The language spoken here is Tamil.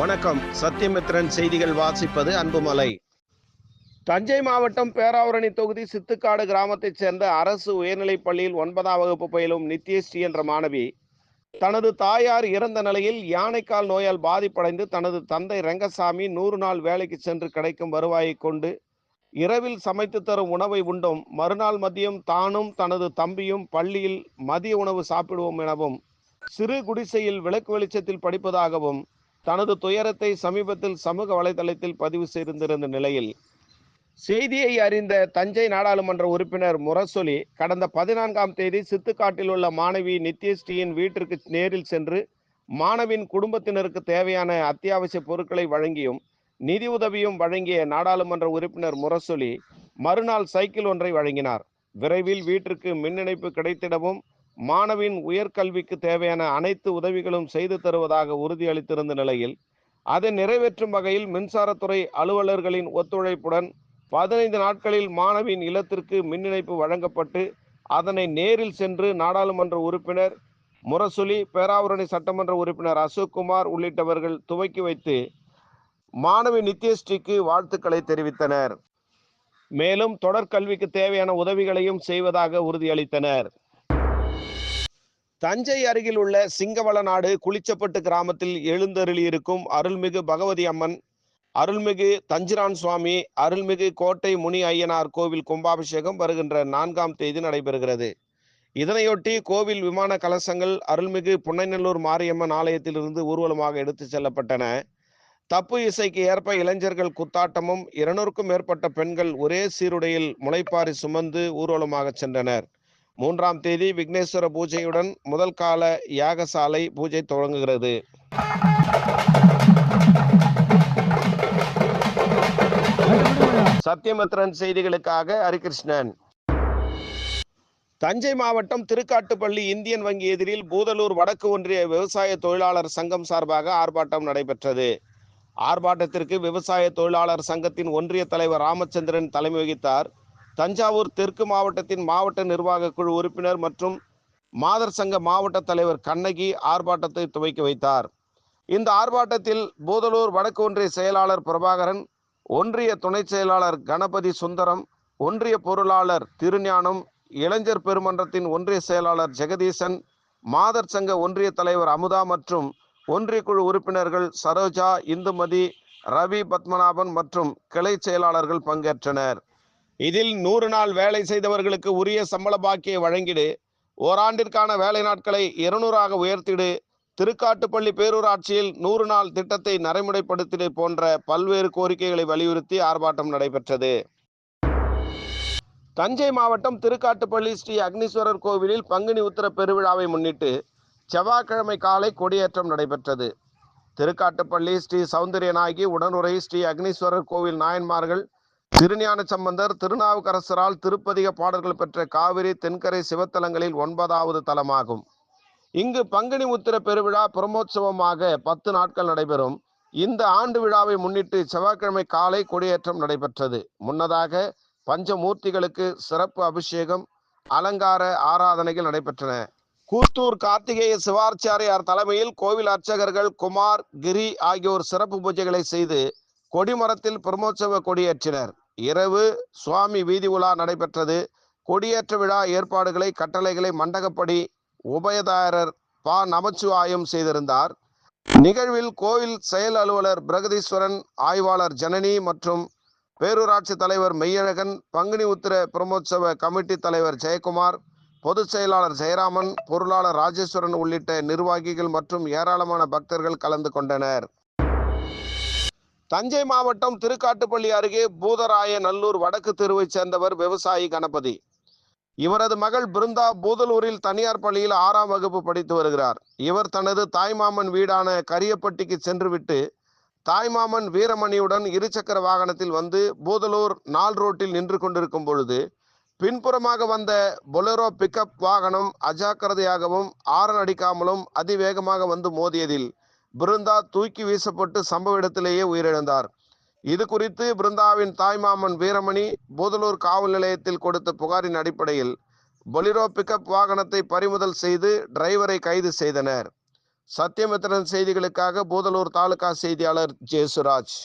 வணக்கம். சத்தியமித்ரன் செய்திகள் வாசிப்பது அன்புமலை. தஞ்சை மாவட்டம் பேராவரணி தொகுதி சித்துக்காடு கிராமத்தைச் சேர்ந்த அரசு உயர்நிலைப் பள்ளியில் ஒன்பதாம் வகுப்பு பயிலும் நித்யஸ்ரீ என்ற மாணவி தனது தாயார் இறந்த நிலையில் யானைக்கால் நோயால் பாதிப்படைந்து தனது தந்தை ரங்கசாமி நூறு நாள் வேலைக்கு சென்று கிடைக்கும் வருவாயை கொண்டு இரவில் சமைத்து தரும் உணவை உண்டும் மறுநாள் மதியம் தானும் தனது தம்பியும் பள்ளியில் மதிய உணவு சாப்பிடுவோம் எனவும் சிறு குடிசையில் விளக்கு வெளிச்சத்தில் படிப்பதாகவும் தனது துயரத்தை சமீபத்தில் சமூக வலைதளத்தில் பதிவு செய்திருந்த நிலையில் செய்தியை அறிந்த தஞ்சை நாடாளுமன்ற உறுப்பினர் முரசொலி கடந்த பதினான்காம் தேதி சித்துக்காட்டில் உள்ள மாணவி நித்யஸ்ரீயின் வீட்டிற்கு நேரில் சென்று மாணவின் குடும்பத்தினருக்கு தேவையான அத்தியாவசிய பொருட்களை வழங்கியும் நிதி உதவியும் வழங்கிய நாடாளுமன்ற உறுப்பினர் முரசொலி மறுநாள் சைக்கிள் ஒன்றை வழங்கினார். விரைவில் வீட்டிற்கு மின் இணைப்பு கிடைத்திடவும் மாணவின் உயர்கல்விக்கு தேவையான அனைத்து உதவிகளும் செய்து தருவதாக உறுதியளித்திருந்த நிலையில் அதை நிறைவேற்றும் வகையில் மின்சாரத்துறை அலுவலர்களின் ஒத்துழைப்புடன் பதினைந்து நாட்களில் மாணவியின் இல்லத்திற்கு மின் இணைப்பு வழங்கப்பட்டு அதனை நேரில் சென்று நாடாளுமன்ற உறுப்பினர் முரசொலி பேராவூரணி சட்டமன்ற உறுப்பினர் அசோக்குமார் உள்ளிட்டவர்கள் துவக்கி வைத்து மாணவி நித்யஸ்ரீக்கு வாழ்த்துக்களை தெரிவித்தனர். மேலும் தொடர்கல்விக்கு தேவையான உதவிகளையும் செய்வதாக உறுதியளித்தனர். தஞ்சை அருகில் உள்ள சிங்கவளநாடு குளிச்சப்பட்டு கிராமத்தில் எழுந்தருளியிருக்கும் அருள்மிகு பகவதி அம்மன் அருள்மிகு தஞ்சிரான் சுவாமி அருள்மிகு கோட்டை முனி ஐயனார் கோவில் கும்பாபிஷேகம் வருகின்ற நான்காம் தேதி நடைபெறுகிறது. இதனையொட்டி கோவில் விமான கலசங்கள் அருள்மிகு புன்னைநல்லூர் மாரியம்மன் ஆலயத்திலிருந்து ஊர்வலமாக எடுத்துச் செல்லப்பட்டன. தப்பு இசைக்கு ஏற்ப இளைஞர்கள் குத்தாட்டமும் இருநூறுக்கும் மேற்பட்ட பெண்கள் ஒரே சீருடையில் முளைப்பாரி சுமந்து ஊர்வலமாக சென்றனர். மூன்றாம் தேதி விக்னேஸ்வர பூஜையுடன் முதல் கால யாகசாலை பூஜை தொடங்குகிறது. சத்யமித்ரன் செய்திகளுக்காக ஹரிகிருஷ்ணன். தஞ்சை மாவட்டம் திருக்காட்டுப்பள்ளி இந்தியன் வங்கி எதிரில் பூதலூர் வடக்கு ஒன்றிய விவசாய தொழிலாளர் சங்கம் சார்பாக ஆர்ப்பாட்டம் நடைபெற்றது. ஆர்ப்பாட்டத்திற்கு விவசாய தொழிலாளர் சங்கத்தின் ஒன்றிய தலைவர் ராமச்சந்திரன் தலைமை வகித்தார். தஞ்சாவூர் தெற்கு மாவட்டத்தின் மாவட்ட நிர்வாக குழு உறுப்பினர் மற்றும் மாதர் சங்க மாவட்ட தலைவர் கண்ணகி ஆர்ப்பாட்டத்தை துவக்கி வைத்தார். இந்த ஆர்ப்பாட்டத்தில் பூதலூர் வடக்கு ஒன்றிய செயலாளர் பிரபாகரன் ஒன்றிய துணை செயலாளர் கணபதி சுந்தரம் ஒன்றிய பொருளாளர் திருஞானம் இளைஞர் பெருமன்றத்தின் ஒன்றிய செயலாளர் ஜெகதீசன் மாதர் சங்க ஒன்றிய தலைவர் அமுதா மற்றும் ஒன்றிய குழு உறுப்பினர்கள் சரோஜா இந்துமதி ரவி பத்மநாபன் மற்றும் கிளை செயலாளர்கள் பங்கேற்றனர். இதில் நூறு நாள் வேலை செய்தவர்களுக்கு உரிய சம்பள பாக்கியை வழங்கிடு. ஓராண்டிற்கான வேலை நாட்களை இருநூறாக உயர்த்திடு. திருக்காட்டுப்பள்ளி பேரூராட்சியில் நூறு நாள் திட்டத்தை நடைமுறைப்படுத்திடு போன்ற பல்வேறு கோரிக்கைகளை வலியுறுத்தி ஆர்ப்பாட்டம் நடைபெற்றது. தஞ்சை மாவட்டம் திருக்காட்டுப்பள்ளி ஸ்ரீ அக்னீஸ்வரர் கோவிலில் பங்குனி உத்திர பெருவிழாவை முன்னிட்டு செவ்வாய்க்கிழமை காலை கொடியேற்றம் நடைபெற்றது. திருக்காட்டுப்பள்ளி ஸ்ரீ சௌந்தரியநாயகி உடனுரை ஸ்ரீ அக்னீஸ்வரர் கோவில் நாயன்மார்கள் திருஞான சம்பந்தர் திருநாவுக்கரசரால் திருப்பதிக பாடல்கள் பெற்ற காவிரி தென்கரை சிவத்தலங்களில் ஒன்பதாவது தலமாகும். இங்கு பங்குனி உத்திர பெருவிழா பிரமோற்சவமாக பத்து நாட்கள் நடைபெறும். இந்த ஆண்டு விழாவை முன்னிட்டு செவ்வாய்க்கிழமை காலை கொடியேற்றம் நடைபெற்றது. முன்னதாக பஞ்சமூர்த்திகளுக்கு சிறப்பு அபிஷேகம் அலங்கார ஆராதனைகள் நடைபெற்றன. கூத்தூர் கார்த்திகேய சிவாச்சாரியார் தலைமையில் கோவில் அர்ச்சகர்கள் குமார் கிரி ஆகியோர் சிறப்பு பூஜைகளை செய்து கொடிமரத்தில் பிரமோற்சவ கொடியேற்றினர். இரவு சுவாமி வீதி உலா நடைபெற்றது. கொடியேற்ற விழா ஏற்பாடுகளை கட்டளைகளை மண்டகப்படி உபயதாரர் பா. நமச்சிவாயம் செய்திருந்தார். நிகழ்வில் கோவில் செயல் அலுவலர் பிரகதீஸ்வரன் ஆய்வாளர் ஜனனி மற்றும் பேரூராட்சி தலைவர் மெய்யழகன் பங்குனி உத்திர பிரமோற்சவ கமிட்டி தலைவர் ஜெயக்குமார் பொதுச் செயலாளர் ஜெயராமன் பொருளாளர் ராஜேஸ்வரன் உள்ளிட்ட நிர்வாகிகள் மற்றும் ஏராளமான பக்தர்கள் கலந்து கொண்டனர். தஞ்சை மாவட்டம் திருக்காட்டுப்பள்ளி அருகே பூதராய நல்லூர் வடக்கு தெருவைச் சேர்ந்தவர் விவசாயி கணபதி. இவரது மகள் பிருந்தா பூதலூரில் தனியார் பள்ளியில் ஆறாம் வகுப்பு படித்து வருகிறார். இவர் தனது தாய்மாமன் வீடான கரியப்பட்டிக்கு சென்றுவிட்டு தாய்மாமன் வீரமணியுடன் இருசக்கர வாகனத்தில் வந்து பூதலூர் நாள் ரோட்டில் நின்று கொண்டிருக்கும் பொழுது பின்புறமாக வந்த பொலரோ பிக்கப் வாகனம் அஜாக்கிரதையாகவும் ஆரன் அடிக்காமலும் அதிவேகமாக வந்து மோதியதில் பிருந்தா தூக்கி வீசப்பட்டு சம்பவ இடத்திலேயே உயிரிழந்தார். இது குறித்து பிருந்தாவின் தாய்மாமன் வீரமணி பூதலூர் காவல் நிலையத்தில் கொடுத்த புகாரின் அடிப்படையில் பொலிரோ பிக்கப் வாகனத்தை பறிமுதல் செய்து டிரைவரை கைது செய்தனர். சத்தியமித்திரன் செய்திகளுக்காக பூதலூர் தாலுகா செய்தியாளர் ஜேசுராஜ்.